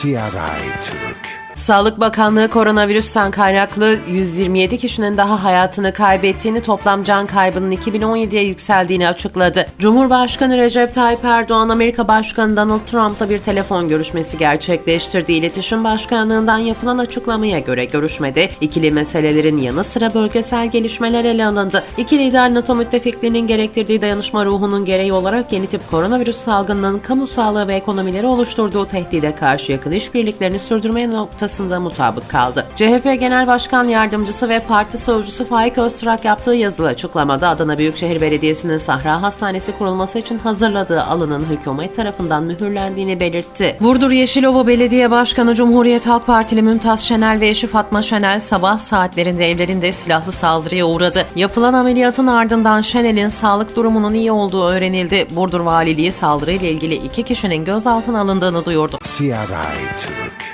CRI Türk Sağlık Bakanlığı koronavirüsten kaynaklı 127 kişinin daha hayatını kaybettiğini, toplam can kaybının 2017'ye yükseldiğini açıkladı. Cumhurbaşkanı Recep Tayyip Erdoğan, Amerika Başkanı Donald Trump'la bir telefon görüşmesi gerçekleştirdi. İletişim Başkanlığı'ndan yapılan açıklamaya göre görüşmede ikili meselelerin yanı sıra bölgesel gelişmeler ele alındı. İki lider NATO müttefikliğinin gerektirdiği dayanışma ruhunun gereği olarak yeni tip koronavirüs salgınının kamu sağlığı ve ekonomileri oluşturduğu tehdide karşı yakın işbirliklerini sürdürmeye noktasında mutabık kaldı. CHP Genel Başkan Yardımcısı ve Parti Sözcüsü Faik Öztürk yaptığı yazılı açıklamada Adana Büyükşehir Belediyesi'nin Sahra Hastanesi kurulması için hazırladığı alanın hükümet tarafından mühürlendiğini belirtti. Burdur Yeşilova Belediye Başkanı Cumhuriyet Halk Partili Mümtaz Şenel ve eşi Fatma Şenel sabah saatlerinde evlerinde silahlı saldırıya uğradı. Yapılan ameliyatın ardından Şenel'in sağlık durumunun iyi olduğu öğrenildi. Burdur Valiliği saldırıyla ilgili iki kişinin gözaltına alındığını duyurdu. CRI Türk